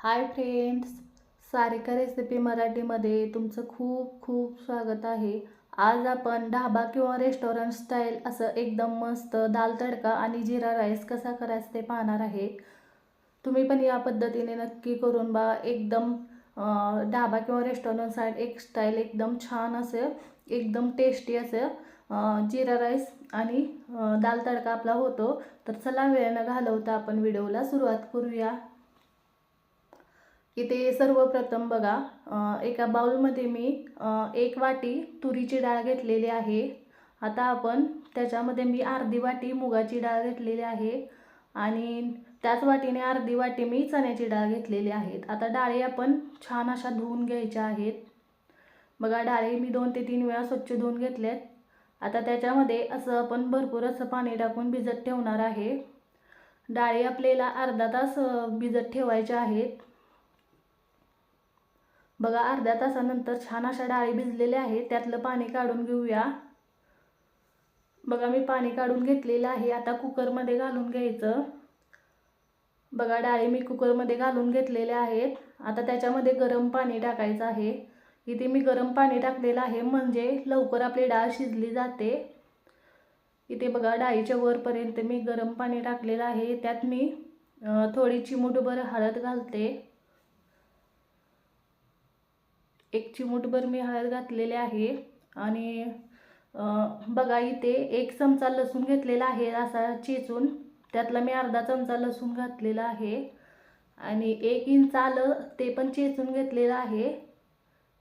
Hi friends Sarika recipe मराठीमध्ये तुमचं खूप खूप स्वागत आहे. आज आपण ढाबा किंवा रेस्टॉरंट स्टाईल असं एकदम मस्त दाल तडका आणि जिरा राईस कसा करायचं ते पाहणार आहे. तुम्ही पण या पद्धतीने नक्की करून बा एकदम ढाबा किंवा रेस्टॉरंट साईड एक स्टाईल एकदम छान असेल एकदम टेस्टी असेल जिरा राईस आणि दाल तडका आपला होतो. तर चला वेळ न घालवता आपण व्हिडिओला सुरुवात करूया. इथे सर्वप्रथम बघा एका बाउलमध्ये मी एक वाटी तुरीची डाळ घेतलेली आहे. आता आपण त्याच्यामध्ये मी अर्धी वाटी मुगाची डाळ घेतलेली आहे आणि त्याच वाटीने अर्धी वाटी मी चण्याची डाळ घेतलेली आहेत. आता डाळी आपण छान अशा धुवून घ्यायच्या आहेत. बघा डाळी मी दोन ते तीन वेळा स्वच्छ धुवून घेतल्यात. आता त्याच्यामध्ये असं आपण भरपूर असं पाणी टाकून भिजत ठेवणार आहे. डाळी आपल्याला अर्धा तास भिजत ठेवायच्या आहेत. बघा अर्ध्या तासानंतर छान अशा डाळी भिजलेल्या आहेत. त्यातलं पाणी काढून घेऊया. बघा मी पाणी काढून घेतलेलं आहे. आता कुकरमध्ये घालून घ्यायचं. बघा डाळी मी कुकरमध्ये घालून घेतलेल्या आहेत. आता त्याच्यामध्ये गरम पाणी टाकायचं आहे. इथे मी गरम पाणी टाकलेलं आहे. म्हणजे लवकर आपली डाळ शिजली जाते. इथे बघा डाळीच्या वरपर्यंत मी गरम पाणी टाकलेलं आहे. त्यात मी थोडी चिमूटभर हळद घालते. एक चिमूटभर मी हळद घातलेले आहे. आणि बघा इथे एक चमचा लसूण घेतलेला आहे असा चेचून. त्यातला मी अर्धा चमचा लसूण घातलेला आहे. आणि एक इंच आलं ते पण चेचून घेतलेलं आहे.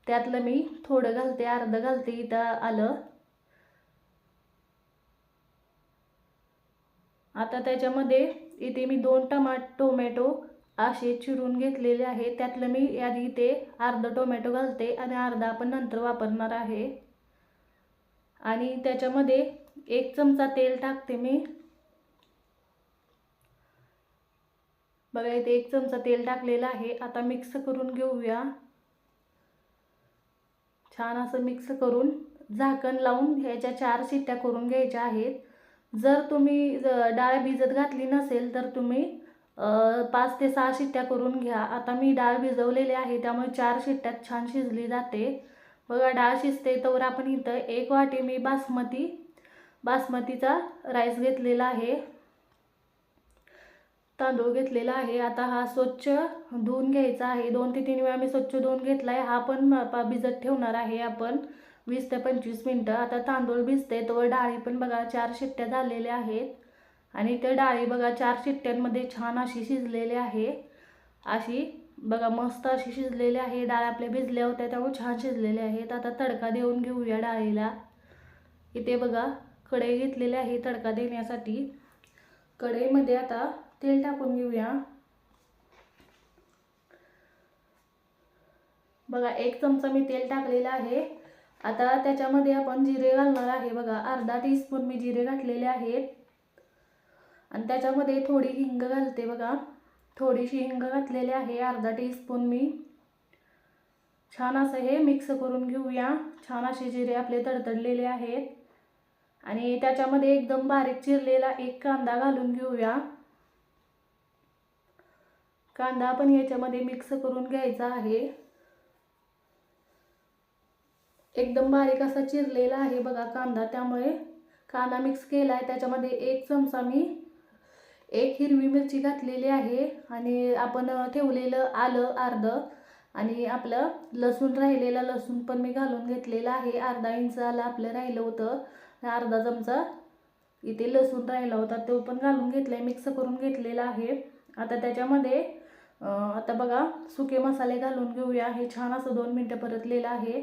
त्यातलं मी थोडं घालते अर्धं घालते इथं आलं. आता त्याच्यामध्ये इथे मी दोन टमाट टोमॅटो असे चिरून घेतलेले आहे. त्यातलं मी यादी इथे अर्धा टोमॅटो घालते आणि अर्धा आपण नंतर वापरणार आहे. आणि त्याच्यामध्ये एक चमचा तेल टाकते मी. बघा इथे एक चमचा तेल टाकलेलं आहे. आता मिक्स करून घेऊया. छान असं मिक्स करून झाकण लावून ह्याच्या चार शिट्ट्या करून घ्यायच्या आहेत. जर तुम्ही ज- डाळ भिजत घातली नसेल तर तुम्ही पाच ते सहा शिट्ट्या करून घ्या. आता मी डाळ भिजवलेली आहे त्यामुळे चार शिट्ट्यात छान शिजली जाते. बघा डाळ शिजते तर आपण इथं एक वाटी मी बासमती बासमतीचा राईस घेतलेला आहे. तांदूळ घेतलेला आहे. आता हा स्वच्छ धुवून घ्यायचा आहे. दोन ते तीन वेळा मी स्वच्छ धुवून घेतला आहे हा पण भिजत ठेवणार आहे आपण वीस ते पंचवीस मिनटं. आता तांदूळ भिजते तर डाळी पण बघा चार शिट्ट्या झालेल्या आहेत. आणि ते डाळी बघा चार शिट्ट्यांमध्ये छान अशी शिजलेली आहे. अशी बघा मस्त अशी शिजलेली आहे. डाळ आपल्या भिजल्या होत्या त्यामुळे छान शिजलेल्या आहेत आता तडका देऊन घेऊया डाळीला. इथे बघा कढई घेतलेली आहे तडका देण्यासाठी. कढईमध्ये आता तेल टाकून घेऊया. बघा एक चमचा मी तेल टाकलेलं आहे. आता त्याच्यामध्ये आपण जिरे घालणार आहे. बघा अर्धा टीस्पून मी जिरे घातलेले आहेत. आणि त्याच्यामध्ये थोडी हिंग घालते बघा. थोडीशी हिंग घातलेली आहे अर्धा टीस्पून मी. छान असं हे मिक्स करून घेऊया. छान असे जिरे आपले तडतडलेले आहेत. आणि त्याच्यामध्ये एकदम बारीक चिरलेला एक कांदा घालून घेऊया. कांदा पण याच्यामध्ये मिक्स करून घ्यायचा आहे. एकदम बारीक असा चिरलेला आहे बघा कांदा त्यामुळे कांदा मिक्स केला आहे त्याच्यामध्ये एक चमचा मी एक हिरवी मिरची घातलेली आहे आणि आपण ठेवलेलं आलं अर्धं. आणि आपलं लसूण राहिलेलं लसूण पण मी घालून घेतलेलं आहे. अर्धा इंच आलं आपलं राहिलं होतं. अर्धा चमचा इथे लसूण राहिला होता. तो पण घालून घेतला आहे मिक्स करून घेतलेला आहे. आता त्याच्यामध्ये आता बघा सुके मसाले घालून घेऊया. हे छान असं दोन मिनटं परतलेलं आहे.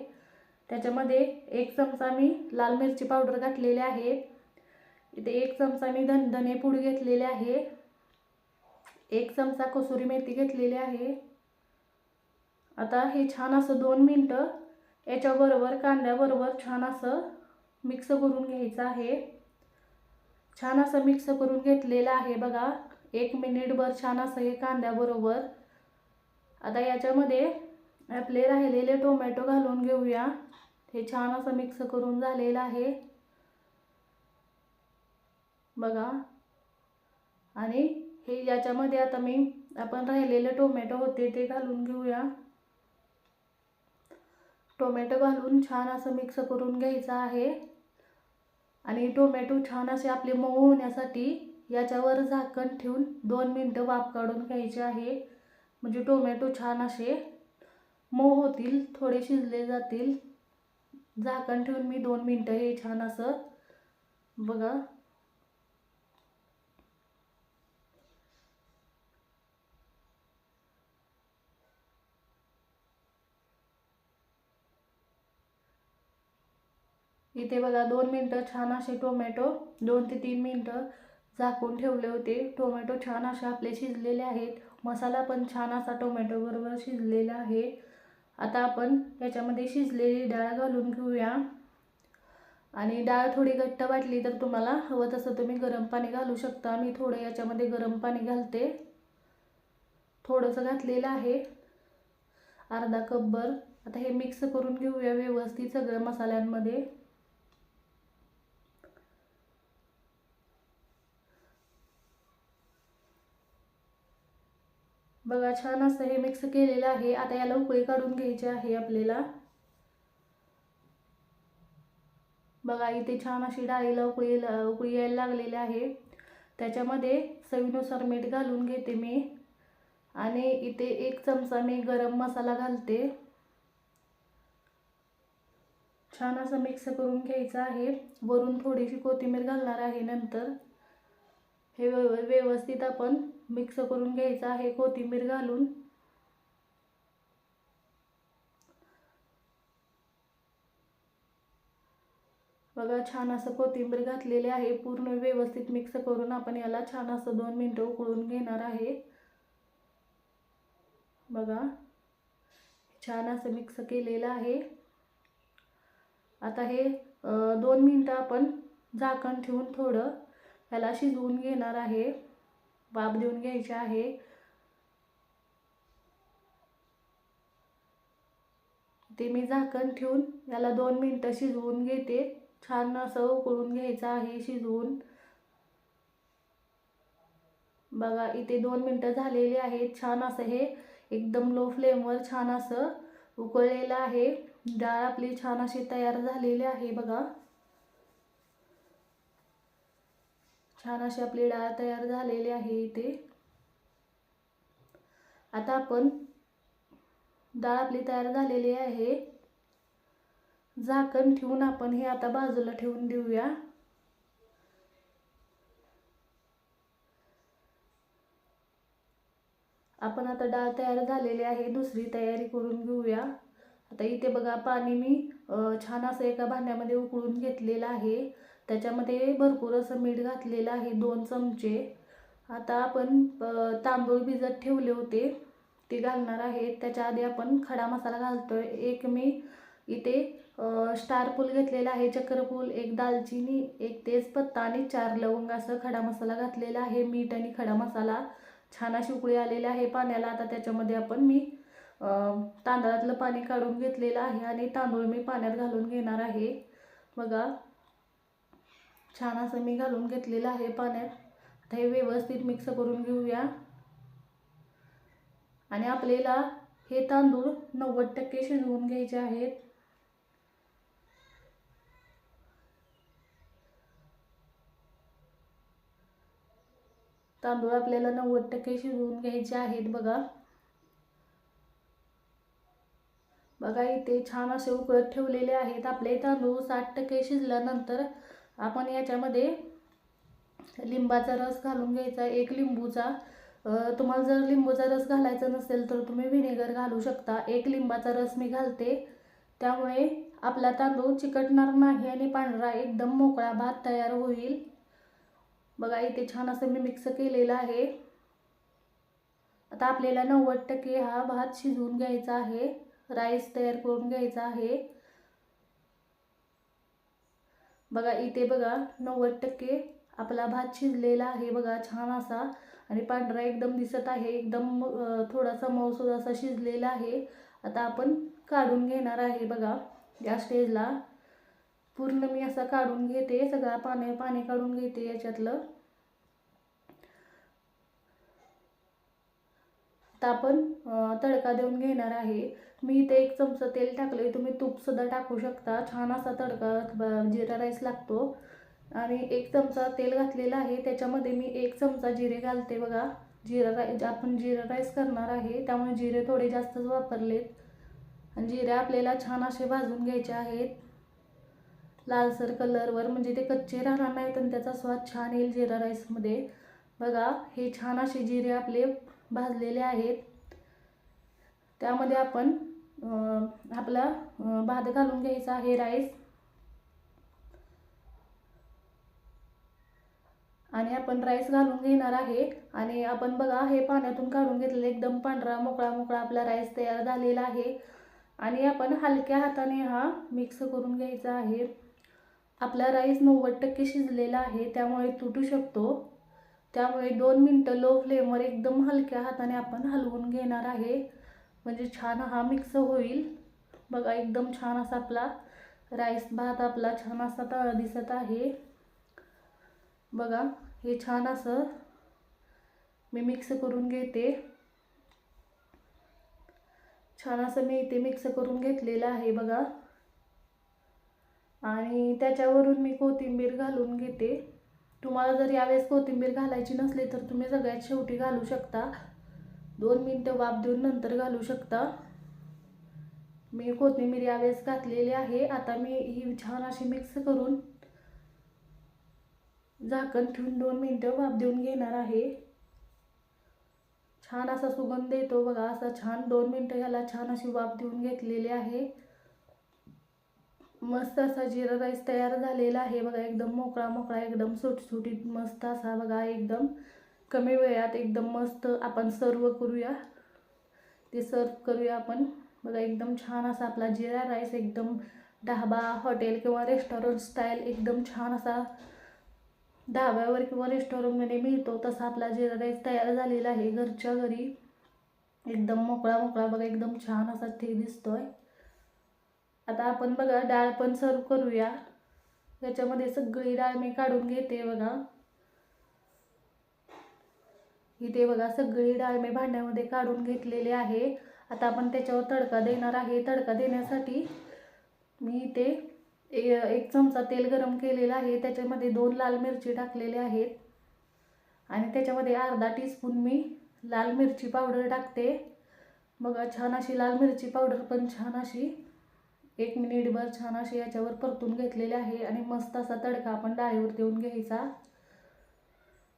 त्याच्यामध्ये एक चमचा मी लाल मिरची पावडर घातलेली आहे. इथे एक चमचा मी धन पूड घेतलेले आहे. एक चमचा कसुरी मेथी घेतलेली आहे. आता हे छान असं दोन मिनटं याच्याबरोबर कांद्याबरोबर छान असं मिक्स करून घ्यायचं आहे. छान असं मिक्स करून घेतलेलं आहे बघा. एक मिनिटभर छान असं हे कांद्याबरोबर. आता याच्यामध्ये आपले राहिलेले टोमॅटो घालून घेऊया. हे छान असं मिक्स करून झालेलं आहे. बघा. आणि हे याच्यामध्ये आता मी आपण राहिलेले टोमॅटो होते ते घालून घेऊया. टोमॅटो घालून छान असं मिक्स करून घ्यायचं आहे. आणि टोमॅटो छान असे आपले मऊ होण्यासाठी याच्यावर झाकण ठेवून दोन मिनटं वाफ काढून घ्यायचे आहे. म्हणजे टोमॅटो छान असे मऊ होतील थोडे शिजले जातील. झाकण ठेवून मी दोन मिनटं हे छान असं बघा. इथे बघा दोन मिनटं छान असे टोमॅटो दोन ते तीन मिनटं झाकून ठेवले होते. टोमॅटो छान असे आपले शिजलेले आहेत. मसाला पण छान असा टोमॅटो बरोबर शिजलेला आहे. आता आपण याच्यामध्ये शिजलेली डाळ घालून घेऊया. आणि डाळ थोडी घट्ट वाटली तर तुम्हाला हवं तसं तुम्ही गरम पाणी घालू शकता. मी थोडं याच्यामध्ये गरम पाणी घालते. थोडंसं घातलेलं आहे. अर्धा कपभर. आता हे मिक्स करून घेऊया व्यवस्थित सगळं मसाल्यांमध्ये. बघा छान असं हे मिक्स केलेलं आहे. आता याला उकळी काढून घ्यायची आहे आपल्याला. बघा इथे छान अशी डाळीला उकळी उकळी यायला लागलेली आहे. त्याच्यामध्ये चवीनुसार मीठ घालून घेते मी. आणि इथे एक चमचा मी गरम मसाला घालते. छान असं मिक्स करून घ्यायचं आहे. वरून थोडीशी कोथिंबीर घालणार आहे नंतर. हे व्यवस्थित आपण मिक्स करून घ्यायचं आहे कोथिंबीर घालून. बघा छान असं कोथिंबीर घातलेले आहे. पूर्ण व्यवस्थित मिक्स करून आपण याला छान असं दोन मिनटं उकळून घेणार आहे. बघा छान असं मिक्स केलेलं आहे. आता हे दोन मिनटं आपण झाकण ठेवून थोडं ह्याला शिजवून घेणार आहे. वाफ देऊन घ्यायचे आहे. ते मी झाकण ठेवून याला दोन मिनटं शिजवून घेते. छान असं उकळून घ्यायचं आहे शिजवून. बघा इथे दोन मिनटं झालेली आहेत. छान असं हे एकदम लो फ्लेमवर छान असं उकळलेलं आहे. डाळ आपली छान अशी तयार झालेली आहे बघा. छान अशी आपली डाळ तयार झालेली आहे इथे. आता आपण डाळ आपली तयार झालेली आहे. झाकण ठेवून आपण हे आता बाजूला ठेवून देऊया. आपण आता डाळ तयार झालेली आहे दुसरी तयारी करून घेऊया. आता इथे बघा पाणी मी छान असं एका भांड्यामध्ये उकळून घेतलेलं आहे. त्याच्यामध्ये भरपूर असं मीठ घातलेलं आहे दोन चमचे. आता आपण तांदूळ भिजत ठेवले होते ते घालणार आहे. त्याच्या आधी आपण खडा मसाला घालतोय. एक मी इथे स्टार फूल घेतलेला आहे चक्रफूल एक दालचिनी एक तेजपत्ता आणि चार लवंग असं खडा मसाला घातलेला आहे. मीठ आणि खडा मसाला छान अशी उकळी आलेली आहे पाण्याला. आता त्याच्यामध्ये आपण मी तांदळातलं पाणी काढून घेतलेलं आहे आणि तांदूळ मी पाण्यात घालून घेणार आहे. बघा छान असं मी घालून घेतलेलं आहे पाण्यात. आता हे व्यवस्थित मिक्स करून घेऊया. आणि आपल्याला हे तांदूळ नव्वद टक्के शिजवून घ्यायचे आहेत. तांदूळ आपल्याला नव्वद टक्के शिजवून घ्यायचे आहेत बघा. बघा इथे छान असे उकळत ठेवलेले आहेत. आपले तांदूळ साठ टक्के शिजल्यानंतर आपण याच्यामध्ये लिंबाचा रस घालून घ्यायचा. एक लिंबूचा तुम्हाला जर लिंबूचा रस घालायचा नसेल तर तुम्ही व्हिनेगर घालू शकता. एक लिंबाचा रस मी घालते. त्यामुळे आपला तांदूळ चिकटणार नाही आणि पांढरा एकदम मोकळा भात तयार होईल. बघा इथे छान असं मी मिक्स केलेलं आहे. आता आपल्याला नव्वद टक्के हा भात शिजवून घ्यायचा आहे. राईस तयार करून घ्यायचा आहे. बघा इथे बघा नव्वद टक्के आपला भात शिजलेला आहे बघा छान असा. आणि पांढरा एकदम दिसत आहे एकदम थोडासा मऊसूद असा शिजलेला आहे. आता आपण काढून घेणार आहे बघा या स्टेजला. पूर्ण मी असा काढून घेते सगळा पाणी पाणी काढून घेते याच्यातलं. आता आपण तडका देऊन घेणार आहे. मी इथे एक चमचा तेल टाकले तुम्ही तूपसुद्धा टाकू शकता. छान असा तडका जिरा राईस लागतो. आणि एक चमचा तेल घातलेला आहे त्याच्यामध्ये मी एक चमचा जिरे घालते बघा. जिरा राईस आपण जिरा राईस करणार आहे त्यामुळे जिरे थोडे जास्तच वापरलेत. आणि जिरे आपल्याला छान असे भाजून घ्यायचे आहेत. लालसर कलरवर म्हणजे ते कच्चे राहणार नाहीत आणि त्याचा स्वाद छान येईल जिरा राईसमध्ये. बघा हे छान असे जिरे आपले भाजलेले आहेत. त्यामध्ये आपण आपला भात घालून घ्यायचा आहे राईस आणि आपण राईस घालून घेणार आहे. आणि आपण बघा हे पाण्यातून काढून घेतलेलं एकदम पांढरा मोकळा मोकळा आपला राईस तयार झालेला आहे. आणि आपण हलक्या हाताने हा मिक्स करून घ्यायचा आहे. आपला राईस नव्वद टक्के शिजलेला आहे त्यामुळे तुटू शकतो. त्यामुळे दोन मिनटं लो फ्लेमवर एकदम हलक्या हाताने आपण हलवून घेणार आहे. म्हणजे छान हा मिक्स होईल. बघा एकदम छान असा आपला राईस भात आपला छान असा तळा दिसत आहे. बघा हे छान असं मी मिक्स करून घेते. छान असं मी इथे मिक्स करून घेतलेलं आहे बघा. आणि त्याच्यावरून मी कोथिंबीर घालून घेते. तुम्हाला जर यावेळेस कोथिंबीर घालायची नसली तर तुम्ही सगळ्यात शेवटी घालू शकता. दोन मिनटं वाफ देऊन नंतर घालू शकता. मी कोथिंबीर यावेळेस घातलेली आहे. आता मी ही छान अशी मिक्स करून झाकण ठेवून दोन मिनटं वाफ देऊन घेणार आहे. छान असा सुगंध येतो बघा. असा छान दोन मिनटं ह्याला छान अशी वाफ देऊन घेतलेली आहे. मस्त असा जिरा राईस तयार झालेला आहे बघा. एकदम मोकळा मोकळा एकदम सुटसुटीत मस्त असा बघा. एकदम कमी वेळात एकदम मस्त आपण सर्व करूया. ते सर्व करूया आपण. बघा एकदम छान असा आपला जिरा राईस एकदम ढाबा हॉटेल किंवा रेस्टॉरंट स्टाईल एकदम छान असा ढाब्यावर किंवा रेस्टॉरंटमध्ये मिळतो. तसा आपला जिरा राईस तयार झालेला आहे घरच्या घरी. एकदम मोकळा मोकळा. बघा एकदम छान असा ते दिसतोय. आता आपण बघा डाळ पण सर्व करूया. याच्यामध्ये सगळी डाळ मी काढून घेते बघा. इथे बघा सगळी डाळ मी भांड्यामध्ये काढून घेतलेली आहे. आता आपण त्याच्यावर तडका देणार आहे. तडका देण्यासाठी मी इथे ए- एक चमचा तेल गरम केलेला आहे. त्याच्यामध्ये दोन लाल मिरची टाकलेले आहेत. आणि त्याच्यामध्ये अर्धा टीस्पून मी लाल मिरची पावडर टाकते. बघा छान अशी लाल मिरची पावडर पण छान अशी एक मिनिटभर छान अशी याच्यावर परतून घेतलेली आहे. आणि मस्त असा तडका आपण डाळीवर देऊन घ्यायचा.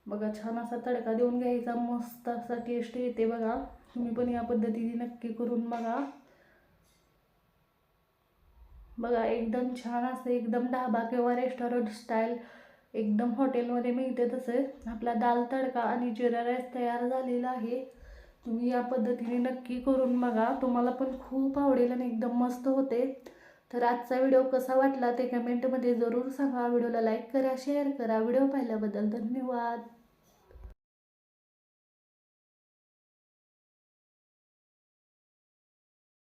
बघा छान असा तडका देऊन घ्यायचा मस्त असा टेस्ट येते बघा. तुम्ही पण या पद्धतीने नक्की करून बघा. बघा एकदम छान असं एकदम ढाबा किंवा रेस्टॉरंट स्टाईल एकदम हॉटेलमध्ये मिळते तसं. आपला दाल तडका आणि जिरा राईस तयार झालेला आहे. तुम्ही या पद्धतीने नक्की करून बघा. तुम्हाला पण खूप आवडेल आणि एकदम मस्त होते. तर आजचा व्हिडिओ कसा वाटला ते कमेंटमध्ये जरूर सांगा. व्हिडिओला लाईक करा शेअर करा. व्हिडिओ पाहिल्याबद्दल धन्यवाद.